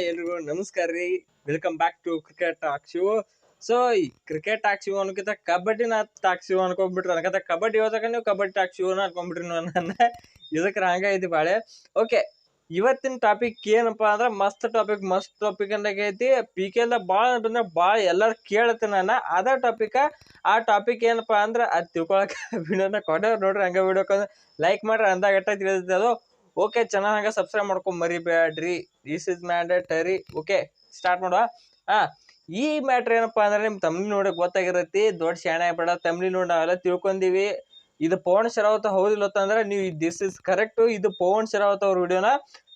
ಎಲ್ರಿಗೂ ನಮಸ್ಕಾರ ರೀ. Welcome back to cricket talk show so ಈ ಕ್ರಿಕೆಟ್ ಟಾಕ್ ಶೋ ಅನ್ಕಿಂತ ಕಬಡ್ಡಿನ ಟಾಕ್ ಶೋ ಅನ್ಕೊಂಡ್ಬಿಟ್ರಿ. ಅನ್ಕಂತ ಕಬಡ್ಡಿ ಹೋದಾಗ ನೀವು ಕಬಡ್ಡಿ ಟಾಕ್ ಶೋ ಅನ್ಕೊಂಡ್ಬಿಟ್ರಿ ನನ್ನ ಇದಕ್ಕೆ ಹಂಗ ಐತಿ ಬಾಳೆ. ಓಕೆ ಇವತ್ತಿನ ಟಾಪಿಕ್ ಏನಪ್ಪಾ ಅಂದ್ರೆ ಮಸ್ತ್ ಟಾಪಿಕ್ ಮಸ್ತ್ ಟಾಪಿಕ್ ಅಂದಾಗ ಐತಿ. ಪಿ ಕೆ ಎಲ್ಲ ಭಾಳ ಅಂದ್ರೆ ಭಾಳ ಎಲ್ಲರೂ ಕೇಳತ್ತೆ ನಾನು. ಅದೇ ಟಾಪಿಕ ಆ ಟಾಪಿಕ್ ಏನಪ್ಪಾ ಅಂದ್ರೆ ಅದು ತಿಳ್ಕೊಳಕ್ಕೆ ವಿಡಿಯೋನ ಕೊಡೋರು ನೋಡ್ರಿ ಹಂಗೆ ವಿಡಿಯೋಕ್ಕೆ ಲೈಕ್ ಮಾಡ್ರಿ ಅಂದಾಗ ಎಟ್ಟ ತಿಳಿತೈತೆ ಅದು. ಓಕೆ ಚೆನ್ನಾಗಿ ಸಬ್ಸ್ಕ್ರೈಬ್ ಮಾಡ್ಕೊಂಡು ಮರಿಬೇಡ್ರಿ this is mandatory okay start ಮಾಡುವ. ಹಾಂ, ಈ ಮ್ಯಾಟ್ರ್ ಏನಪ್ಪಾ ಅಂದ್ರೆ ನಿಮ್ ತಮಿಳು ನೋಡಕ್ ಗೊತ್ತಾಗಿರತ್ತಿ. ದೊಡ್ಡ ಶಾಣೆ ಬೇಡ ತಮಿಳು ನೋಡಿ ನಾವೆಲ್ಲ ತಿಳ್ಕೊಂಡೀವಿ. ಇದು ಪವನ್ ಶರಾವತ್ ಹೌದಿಲ್ಲ ಅಂದ್ರೆ ನೀವು ದಿಸ್ ಇಸ್ ಕರೆಕ್ಟ್ ಇದು ಪವನ್ ಶರಾವತ್ ಅವ್ರ ವಿಡಿಯೋನ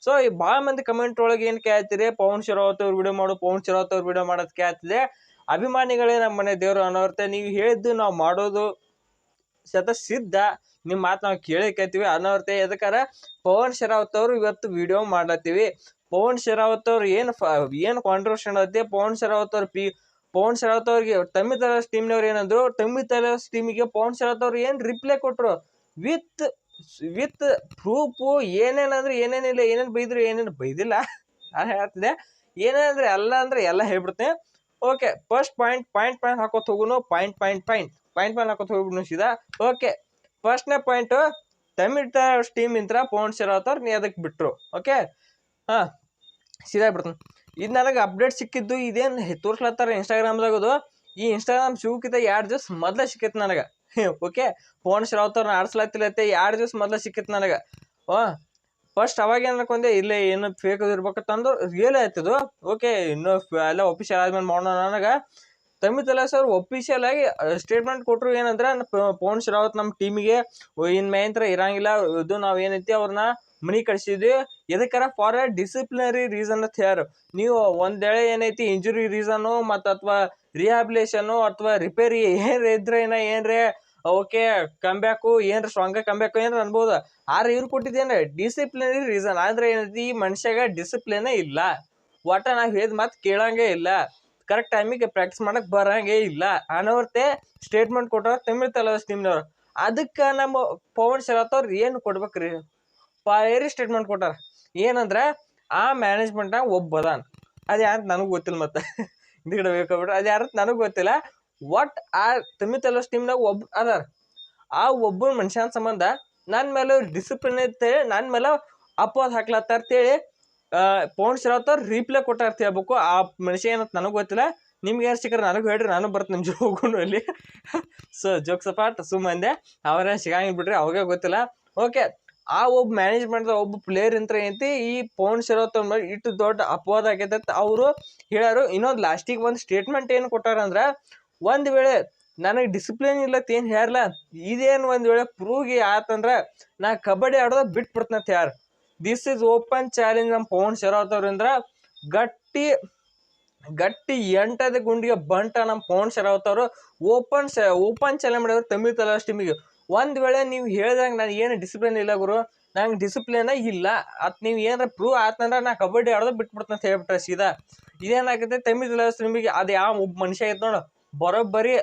ಸೊ ಈ ಭಾಳ ಮಂದಿ ಕಮೆಂಟ್ ಒಳಗೆ ಏನು ಕೇಳ್ತೀರಿ? ಪವನ್ ಶರಾವತ್ ಅವ್ರ ವಿಡಿಯೋ ಮಾಡು, ಪವನ್ ಶರಾವತ್ ಅವ್ರ ವಿಡಿಯೋ ಮಾಡೋದ್ ಕೇಳ್ತಿದೆ ಅಭಿಮಾನಿಗಳೇ ನಮ್ಮ ಮನೆ ದೇವರು ಅನ್ನೋರ್ತೆ ನೀವು ಹೇಳಿದ್ದು ನಾವು ಮಾಡೋದು ಸತ ಸಿದ್ಧ ನಿಮ್ಮ ಮಾತು ನಾವು ಕೇಳಿಕತ್ತೀವಿ ಅನ್ನೋರ್ತೆ ಎದಕ್ಕಾರ? ಪವನ್ ಶರಾವತ್ ಅವರು ಇವತ್ತು ವಿಡಿಯೋ ಮಾಡ್ಲತ್ತೀವಿ ಪವನ್ ಶರಾವತ್ ಅವ್ರು ಏನು ಏನು ಕಾಂಟ್ರವರ್ಷನ್ ಐತಿ ಪವನ್ ಶರಾವತ್ ಅವ್ರ ಪಿ, ಪವನ್ ಶರಾವತ್ ಅವ್ರಿಗೆ ತಮ್ಮಿ ತಲಾಸ್ ಟೀಮ್ನವ್ರು ಏನಂದ್ರು, ತಮ್ಮಿ ತಲಾಸ್ ಟೀಮಿಗೆ ಪವನ್ ಶರಾವತ್ ಅವ್ರು ಏನು ರಿಪ್ಲೈ ಕೊಟ್ಟರು ವಿತ್ ವಿತ್ ಪ್ರೂಫು ಏನೇನಂದ್ರೆ ಏನೇನಿಲ್ಲ ಏನೇನು ಬೈದ್ರು, ಏನೇನು ಬೈದಿಲ್ಲ. ನಾನು ಹೇಳ್ತಿದ್ದೆ. ಏನೇನಂದ್ರೆ ಎಲ್ಲ ಅಂದ್ರೆ ಎಲ್ಲ ಹೇಳ್ಬಿಡ್ತೀನಿ. Okay first point point point ಹಾಕೋತ್ ಹೋಗುನು point point point point point ಹಾಕೋತ್ ಹೋಗ್ಬಿಡ್ನು ಸೀದಾ. ಓಕೆ ಫಸ್ಟ್ನೇ ಪಾಯಿಂಟು ತಮಿಳ್ ಟೀಮ್ ಇಂತ್ರ ಪೌಂಡ್ ಶರಾವತ್ ಅವ್ರು ನೀ ಅದಕ್ಕೆ ಬಿಟ್ಟರು ಓಕೆ ಹಾಂ, ಸೀದಾ ಬಿಡ್ತೀನಿ. ಇದು ನನಗೆ ಅಪ್ಡೇಟ್ ಸಿಕ್ಕಿದ್ದು ಇದೇನು ತೋರಿಸ್ಲತ್ತಾರ ಇನ್ಸ್ಟಾಗ್ರಾಮ್ದಾಗ ಅದು. ಈ ಇನ್ಸ್ಟಾಗ್ರಾಮ್ ಶಿವಕ್ಕಿಂತ ಎರಡು ದಿವಸ ಮೊದಲೇ ಸಿಕ್ಕಿತ್ತು ನನಗೆ. ಓಕೆ ಪೌಂಡ್ಸ್ ಶರಾವತ್ ಅವ್ರನ್ನ ಆಡ್ಸ್ಲತ್ತಿಲ್ಲತ್ತೆ, ಎರಡು ದಿವಸ ಮೊದಲೇ ಸಿಕ್ಕಿತ್ತು ನನಗೆ. ಓ ಫಸ್ಟ್ ಅವಾಗ ಏನಕ್ಕೊಂದೆ ಇಲ್ಲೇ ಏನು ಫೇಕ್ ಇರ್ಬೇಕಂತಂದು ರಿಯಲ್ ಆಯ್ತದು ಓಕೆ ಇನ್ನೂ ಎಲ್ಲ ಆದ್ಮೇಲೆ ಮಾಡೋಣ ನನಗೆ. ತಮಿಳ್ ಸರ್ ಒಫಿಷಿಯಲ್ ಆಗಿ ಸ್ಟೇಟ್ಮೆಂಟ್ ಕೊಟ್ಟರು ಏನಂದ್ರೆ ಪವನ್ ಶರಾವತ್ ನಮ್ಮ ಟೀಮಿಗೆ ಇನ್ ಮೇಂತ್ರ ಇರಂಗಿಲ್ಲ, ಇದು ನಾವು ಏನೈತಿ ಅವ್ರನ್ನ ಮನಿ ಕಳಿಸಿದ್ವಿ ಎದಕ್ಕರ ಫಾರ್ ಅ ಡಿಸಿಪ್ಲಿನರಿ ರೀಸನ್ ಅಂತ ಹೇಳ್ಯಾರ. ನೀವು ಒಂದೇಳೆ ಏನೈತಿ ಇಂಜುರಿ ರೀಸನು ಮತ್ತು ಅಥವಾ ರಿಹಾಬಿಲೇಷನು ಅಥವಾ ರಿಪೇರಿ ಏನ್ರ ಇದ್ರೆ ಏನ ಏನ್ರಿ, ಓಕೆ ಕಂಬ್ಯಾಕು ಏನ್ರ ಸ್ಟ್ರಾಂಗ್ ಕಂಬ್ಯಾಕು ಏನ್ರ ಅನ್ಬೋದು. ಆದ್ರೆ ಇವ್ರು ಕೊಟ್ಟಿದ್ದೇನೆ ಡಿಸಿಪ್ಲಿನರಿ ರೀಸನ್ ಆದ್ರೆ ಏನೈತಿ, ಈ ಮನುಷ್ಯಾಗ ಡಿಸಿಪ್ಲಿನೇ ಇಲ್ಲ. ಒಟ್ಟ ನಾವು ಹೇಳಿದ ಮತ್ತೆ ಕೇಳಂಗೇ ಇಲ್ಲ. ಕರೆಕ್ಟ್ ಟೈಮಿಗೆ ಪ್ರಾಕ್ಟೀಸ್ ಮಾಡಕ್ ಬರಂಗೇ ಇಲ್ಲ. ಅನ್ನೋರ್ತೆ ಸ್ಟೇಟ್ಮೆಂಟ್ ಕೊಟ್ಟವ್ರು ತಮಿಳು ತಲಾಸ್ ಟೀಮ್ನವ್ರು ಅದಕ್ಕೆ ನಮ್ಮ ಪವನ್ ಶರತ್ ಅವ್ರು ಏನು ಕೊಡ್ಬೇಕ್ರಿ? ಪೇರಿ ಸ್ಟೇಟ್ಮೆಂಟ್ ಕೊಟ್ಟಾರ. ಏನಂದ್ರೆ, ಆ ಮ್ಯಾನೇಜ್ಮೆಂಟ್ನಾಗ ಒಬ್ಬದಾನ ಅದು ಯಾರು ನನಗೆ ಗೊತ್ತಿಲ್ಲ ಮತ್ತೆ. ಹಿಂದ್ಗಡೆ ಬೇಕಾಗ್ಬಿಟ್ರೆ ಅದು ಯಾರು ನನಗೆ ಗೊತ್ತಿಲ್ಲ. ಒಟ್ ಆ ತಮಿಳು ತಲಾಸ್ ಟೀಮ್ನಾಗ ಒಬ್ಬ ಅದಾರ ಆ ಒಬ್ಬ ಮನುಷ್ಯನ ಸಂಬಂಧ ನನ್ನ ಮೇಲೆ ಡಿಸಿಪ್ಲಿನ್ ಅಂತೇಳಿ ನನ್ನ ಮೇಲೆ ಅಪವಾದ ಹಾಕ್ಲತ್ತಾರ ಅಂತೇಳಿ ಶರಾವತ್ ಅವ್ರು ರೀಪ್ಲೈ ಕೊಟ್ಟಾರ ಅಂತ ಹೇಳ್ಬೇಕು. ಆ ಮನುಷ್ಯ ಏನಂತ ನನಗೆ ಗೊತ್ತಿಲ್ಲ. ನಿಮ್ಗೆ ಯಾರು ಸಿಕ್ಕರೆ ನನಗೆ ಹೇಳ್ರಿ, ನಾನು ಬರ್ತೀನಿ ನಿಮ್ಮ ಹೋಗೋಣ ಅಲ್ಲಿ. ಸೊ ಜೋಕ್ ಸಪಾಟ್ ಸುಮ್ಮಂದೆ ಅವರೇ ಸಿಗಂಗಿಲ್ಲ ಬಿಡ್ರಿ ಅವಾಗೇ ಗೊತ್ತಿಲ್ಲ. ಓಕೆ ಆ ಒಬ್ಬ ಮ್ಯಾನೇಜ್ಮೆಂಟ್ ಒಬ್ಬ ಪ್ಲೇಯರ್ ಅಂತ ಏನೈತಿ, ಈ ಪೌಂಡ್ ಶರತ್ ಮೇಲೆ ಇಟ್ಟು ದೊಡ್ಡ ಅಪವಾದ ಆಗೈತೆ ಅಂತ ಅವರು ಹೇಳಾರು ಇನ್ನೊಂದು ಲಾಸ್ಟಿಗೆ ಒಂದು ಸ್ಟೇಟ್ಮೆಂಟ್ ಏನು ಕೊಟ್ಟಾರಂದ್ರೆ ಒಂದು ವೇಳೆ ನನಗೆ ಡಿಸಿಪ್ಲಿನ್ ಇಲ್ಲ ಏನು ಹೇಳ್ರಲ್ಲ ಇದೇನು ಒಂದು ವೇಳೆ ಪ್ರೂಗಿ ಆತಂದ್ರೆ ನಾ ಕಬಡ್ಡಿ ಆಡೋದು ಬಿಟ್ಬಿಡ್ತೀನಿ ಅಂತ ಯಾರು ದಿಸ್ ಇಸ್ ಓಪನ್ ಚಾಲೆಂಜ್ ನಮ್ಮ ಪವನ್ ಶರಾವತ್ ಅವ್ರಿಂದ ಗಟ್ಟಿ ಗಟ್ಟಿ ಎಂಟದ ಗುಂಡಿಗೆ ಬಂಟ ನಮ್ಮ ಪವನ್ ಶರಾವತ್ ಅವರು ಓಪನ್ ಓಪನ್ ಚಾಲೆಂಜ್ ಮಾಡಿದ್ರು ತಮಿಳ್ ತಲಾಸ್ ಟೀಮಿಗೆ ಒಂದು ವೇಳೆ ನೀವು ಹೇಳ್ದಂಗೆ ನಾನು ಏನು ಡಿಸಿಪ್ಲಿನ್ ಇಲ್ಲ ಗುರು. ನಂಗೆ ಡಿಸಿಪ್ಲಿನ ಇಲ್ಲ. ಅದು ನೀವು ಏನಾರ ಪ್ರೂವ್ ಆತಂದ್ರೆ ನಾ ಕಬಡ್ಡಿ ಆಡೋದು ಬಿಟ್ಬಿಡ್ತೀನಿ ಅಂತ ಹೇಳ್ಬಿಟ್ರೆ ಸೀದಾ. ಇದೇನಾಗುತ್ತೆ ತಮಿಳ್ ತಲಾಸ್ ಟೀಮಿಗೆ ಅದು ಯಾವ ಒಬ್ಬ ಮನುಷ್ಯ ಐತೆ ನೋಡು. ಬರೋಬ್ಬರಿ,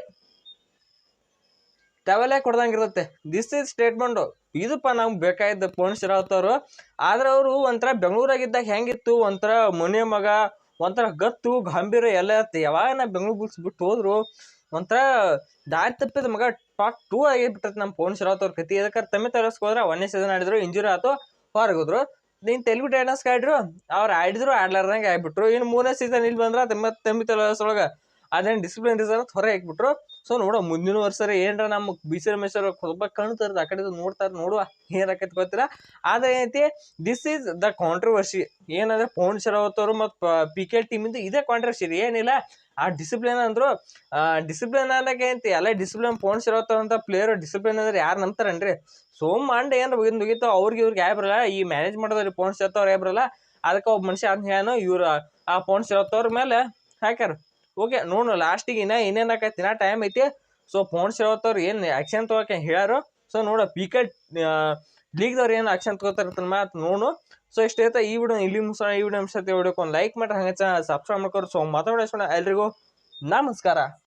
ಟವೆಲೇ ಕೊಡ್ದಂಗಿರುತ್ತೆ ದಿಸ್ ಇಸ್ ಸ್ಟೇಟ್ಮೆಂಟು ಇದಪ್ಪ ನಮ್ಗೆ ಬೇಕಾಗಿದ್ದ ಅವರು ಆದ್ರೆ ಅವರು ಒಂಥರ ಬೆಂಗಳೂರಾಗಿದ್ದಾಗ ಹೆಂಗಿತ್ತು, ಒಂಥರ ಮನೆ ಮಗ, ಒಂಥರ ಗತ್ತು ಗಂಭೀರ ಎಲ್ಲ ಇರುತ್ತೆ ಯಾವಾಗ ನಾ ಬೆಂಗಳೂರು ಬುಲ್ಸ್ ಬಿಟ್ಟು ಹೋದ್ರು, ಒಂಥರ ದಾರಿ ತಪ್ಪಿದ ಮಗ ಟಾಕ್ ಟೂ ಆಗಿಬಿಟ್ಟೈತೆ ನಮ್ಮ ಶರಾವತ್ ಅವ್ರ ಕತಿ. ಅದಕ್ಕೆ ತಮ್ಮ ತರಿಸ್ಕೋದ್ರೆ ಒಂದೇ ಸೀಸನ್ ಆಡಿದ್ರು ಇಂಜುರಿ ಆಯ್ತು ಹೊರಗೋದ್ರು ನೀನು ತೆಲುಗು ಟೈಟನ್ಸ್ಗೆ ಆಡಿದ್ರು ಅವ್ರು ಆಡಿದ್ರು, ಆಡ್ಲಾರ್ದಂಗೆ ಆಗ್ಬಿಟ್ರು. ಇನ್ನು ಮೂರನೇ ಸೀಸನ್ ಇಲ್ಲಿ ಬಂದ್ರೆ, ತಮ್ಮ, ತಮ್ಮಿ ಒಳಗೆ ಅದೇನು ಡಿಸಿಪ್ಲಿನ್ ರೀಸನ್ ಹೊರ ಹಾಕ್ಬಿಟ್ರು. ಸೊ ನೋಡೋ, ಮುಂದಿನ ವರ್ಷ ಏನರ ನಮ್ಮ ಬಿ ಸಿ ರಮೇಶ್ವರ ಸ್ವಲ್ಪ ತರ್ದು ಆ ಕಡೆ ನೋಡ್ತಾರೆ, ನೋಡುವ ಏನಾಕೈತಿ ಗೊತ್ತಿಲ್ಲ. ಆದ್ರೆ ಏನೈತಿ ದಿಸ್ ಈಸ್ ದ ಕಾಂಟ್ರವರ್ಸಿ ಏನಂದ್ರೆ ಪವನ್ ಶರಾವತ್ ಅವರು ಮತ್ತು ಪಿ ಕೆ ಟೀಮಿಂದ ಇದೇ ಕಾಂಟ್ರವರ್ಸಿ ಏನಿಲ್ಲ, ಆ ಡಿಸಿಪ್ಲಿನ್ ಅಂದ್ರು ಡಿಸಿಪ್ಲಿನ್ ಅನ್ನಕ್ಕೆ ಏನಂತ ಎಲ್ಲ ಡಿಸಿಪ್ಲಿನ್ ಪವನ್ ಶರಾವತ್ ಅಂತ ಪ್ಲೇಯರ್ ಡಿಸಿಪ್ಲಿನ್ ಅಂದ್ರೆ ಯಾರು ನಂಬ್ತಾರನ್ರಿ? ಸೋಮ್ ಅಂಡ್ ಏನಾರ ಮುಗಿದ್ ಅವ್ರಿಗೆ ಇವ್ರಿಗೆ ಯಾವ ಈ ಮ್ಯಾನೇಜ್ ಮಾಡೋದ್ರಿ ಪವನ್ ಶರತ್ ಅವ್ರು ಯಾವ ಅದಕ್ಕೆ ಒಬ್ಬ ಮನುಷ್ಯ ಅಂತ ಹೇಳೋ ಇವ್ರು, ಆ ಪವನ್ ಶರತ್ ಅವ್ರ ಮೇಲೆ ಹಾಕ್ಯಾರ. ಓಕೆ ನೋಡು ಲಾಸ್ಟಿಗೆ ಇನ್ನ ಏನೇನು ಆಕೈತಿ? ಇನ್ನ ಟೈಮ್ ಐತಿ. ಸೊ ಫೋನ್ಸ್ ಹೇಳತ್ತವ್ರು ಏನು ಆಕ್ಷನ್ ತೊಗೊಳಕ್ಕೆ ಹೇಳ್ಯಾರು. ಸೊ ನೋಡು ಪೀಕೆಟ್ ಲೀಗ್ದವ್ರು ಏನು ಆಕ್ಷನ್ ತೊಗೋತಾರ ಮಾತು ನೋಡು. ಸೊ ಇಷ್ಟೈತೆ ಈ ವಿಡಿಯೋ ಇಲ್ಲಿ ಮುಗಿಸೋಣ. ಈ ವಿಡಿಯೋ ಮುಗಿಸತ್ತೆ ವಿಡಿಯೋಕ್ಕೆ ಒಂದು ಲೈಕ್ ಮಾಡ್ರಿ. ಹಂಗೆ ಸಬ್ಸ್ಕ್ರೈಬ್ ಮಾಡ್ಕೊರು ಸೊ ಮಾತಾಡೋಣ ಎಲ್ರಿಗೂ? ನಮಸ್ಕಾರ.